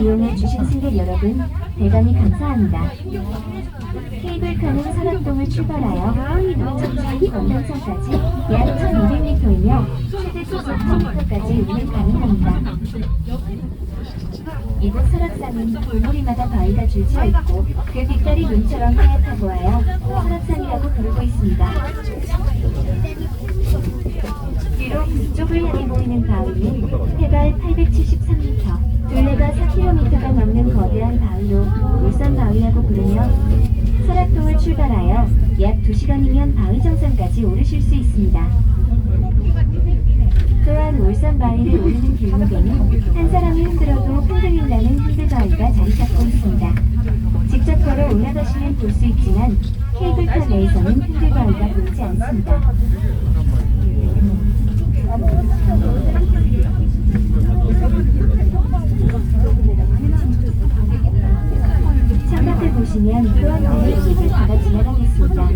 이용해 주신 승객 여러분 대단히 감사합니다. 케이블카는 설악동을 출발하여 청주시 원당선까지 약 1,200m이며 최대 속도 10m까지 운행 가능합니다. 이곳 설악산은 돌무리마다 바위가 줄지어 있고 그 빛깔이 눈처럼 하얗다 보아요 설악산이라고 부르고 있습니다. 비록 북쪽을 향해 보이는 바위는 해발 873m, 둘레가 4km가 넘는 바위로 울산 바위라고 부르며 설악동을 출발하여 약 2시간이면 바위 정상까지 오르실 수 있습니다. 또한 울산 바위를 오르는 길목에는 한 사람이 흔들어도 흔들린다는 흔들바위가 자리 잡고 있습니다. 직접 걸어 올라가시면 볼 수 있지만 케이블카 내에서는 흔들바위가 보이지 않습니다. 창밖을 보시면 또한 하나의 케이블카가 지나가겠습니다.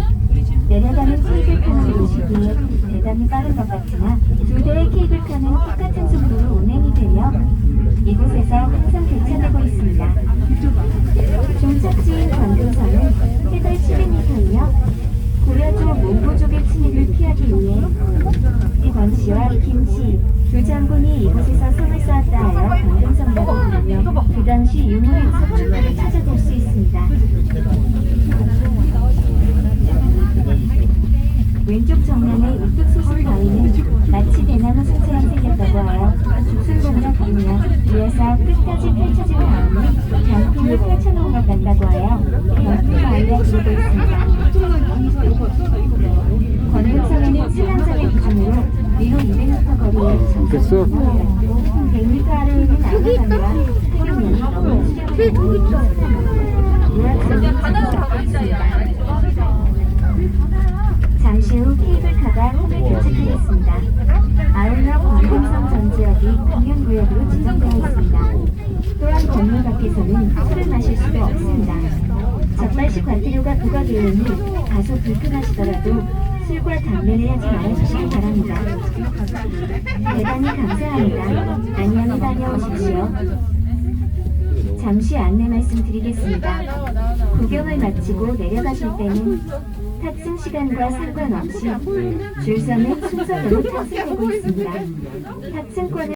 내려가는 케이블카를 보시기에 대단히 빠른 것 같으나 두 대의 케이블카는 똑같은 속도로 운행이 되며 이곳에서 항상 교차되고 있습니다. 종착지인 관등선은 해발 700m이며 고려조 몽고족의 침입을 피하기 위해 권씨와 김씨 두 장군이 이곳에서 성을 쌓았다 하여 관등성이라고 부르며 그 당시 유물의 석축들을 찾아볼 수 있습니다. 왼쪽 정면의 우뚝 솟은 바위는 마치 대나무 숲처럼 생겼다고 하여 죽순봉이라 부르며 위에서 끝까지 펼쳐진 다음에 병풍을 펼쳐놓은 것 같다고 하여 병풍 바위라 부르고 있습니다. 권등성에는 신랑장의 기준으로 위로 200m 거리에 됐어? 100m 아래에 있는 아가산과 유학생이 잡고 있습니다. 잠시 후 케이블카가 홈에 도착하겠습니다. 아울러 광동성 전 지역이 금연구역으로 지정되어 있습니다. 또한 건물 밖에서는 술을 마실 수가 없습니다. 적발식 과태료가 부과되어 오니 다소 불편하시더라도 술과 담배를 하지 말아주시기 바랍니다. 대단히 감사합니다. 안녕히 다녀오십시오. 잠시 안내 말씀드리겠습니다. 구경을 마치고 내려가실 때는 탑승 시간과 상관없이 줄서는 순서대로 탑승되고 있습니다. 탑승권을